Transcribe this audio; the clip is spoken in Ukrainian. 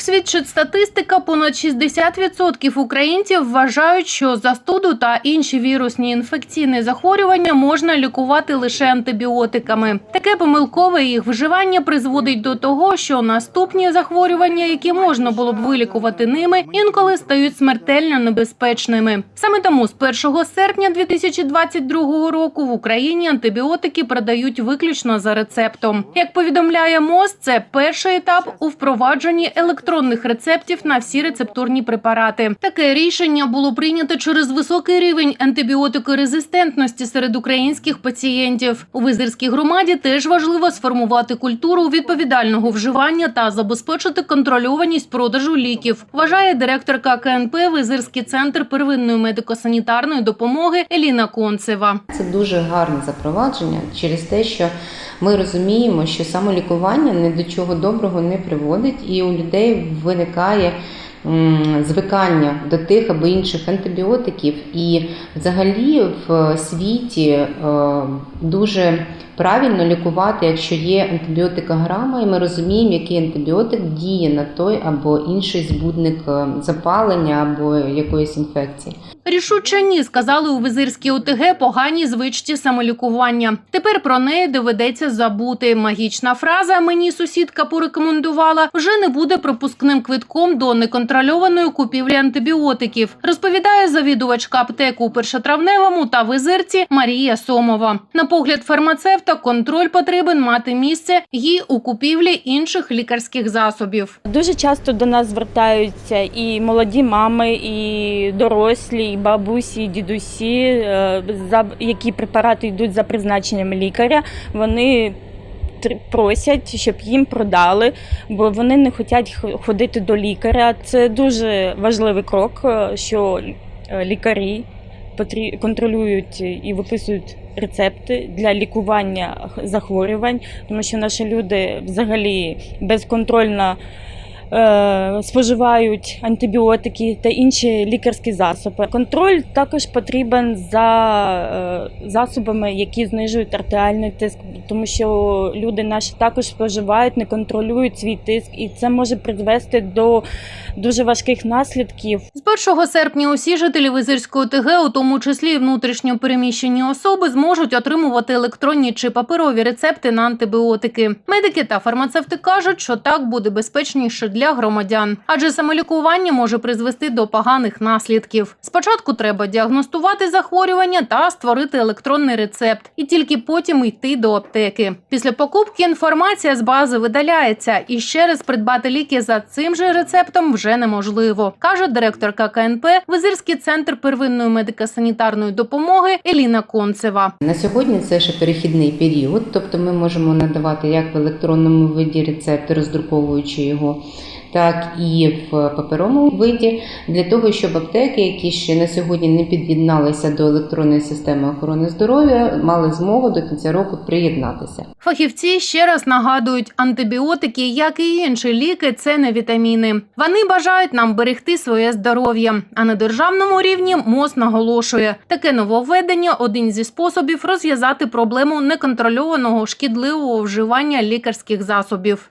Свідчить статистика, понад 60% українців вважають, що застуду та інші вірусні інфекційні захворювання можна лікувати лише антибіотиками. Таке помилкове їх вживання призводить до того, що наступні захворювання, які можна було б вилікувати ними, інколи стають смертельно небезпечними. Саме тому з 1 серпня 2022 року в Україні антибіотики продають виключно за рецептом. Як повідомляє МОЗ, це перший етап у впровадженні електронних рецептів на всі рецептурні препарати. Таке рішення було прийнято через високий рівень антибіотикорезистентності серед українських пацієнтів. У Визирській громаді теж важливо сформувати культуру відповідального вживання та забезпечити контрольованість продажу ліків. Вважає директорка КНП Визирський центр первинної медико-санітарної допомоги Еліна Концева. Це дуже гарне запровадження через те, що ми розуміємо, що самолікування ні до чого доброго не приводить, і у людей виникає звикання до тих або інших антибіотиків. І взагалі в світі е, дуже правильно лікувати, якщо є антибіотикограма, і ми розуміємо, який антибіотик діє на той або інший збудник е, запалення або якоїсь інфекції. Рішуче ні, сказали у Визирській ОТГ поганій звичці самолікування. Тепер про неї доведеться забути. Магічна фраза мені сусідка порекомендувала вже не буде пропускним квитком до неконтрольованої купівлі антибіотиків. Розповідає завідувачка аптеки у першотравневому та визирці Марія Сомова. На погляд фармацевта, контроль потрібен мати місце і у купівлі інших лікарських засобів. Дуже часто до нас звертаються і молоді мами, і дорослі, і бабусі, і дідусі, е, які препарати йдуть за призначенням лікаря. Вони просять, щоб їм продали, бо вони не хочуть ходити до лікаря. Це дуже важливий крок, е, що е, лікарі контролюють і виписують рецепти для лікування захворювань, тому що наші люди взагалі безконтрольно споживають антибіотики та інші лікарські засоби. Контроль також потрібен за е, засобами, які знижують артеріальний тиск, тому що люди наші також споживають, не контролюють свій тиск, і це може призвести до дуже важких наслідків. З 1 серпня усі жителі Визирської ОТГ, у тому числі і внутрішньо переміщені особи, зможуть отримувати електронні чи паперові рецепти на антибіотики. Медики та фармацевти кажуть, що так буде безпечніше для громадян, адже самолікування може призвести до поганих наслідків. Спочатку треба діагностувати захворювання та створити електронний рецепт, і тільки потім йти до аптеки. Після покупки інформація з бази видаляється, і ще раз придбати ліки за цим же рецептом вже неможливо, каже директорка КНП Визирський центр первинної медико-санітарної допомоги Еліна Концева. На сьогодні це ще перехідний період, тобто ми можемо надавати як в електронному виді рецепти, роздруковуючи його, так і в паперовому виді, для того, щоб аптеки, які ще на сьогодні не під'єдналися до електронної системи охорони здоров'я, мали змогу до кінця року приєднатися. Фахівці ще раз нагадують, антибіотики, як і інші ліки, це не вітаміни. Вони бажають нам берегти своє здоров'я. А на державному рівні МОЗ наголошує, таке нововведення один зі способів розв'язати проблему неконтрольованого шкідливого вживання лікарських засобів.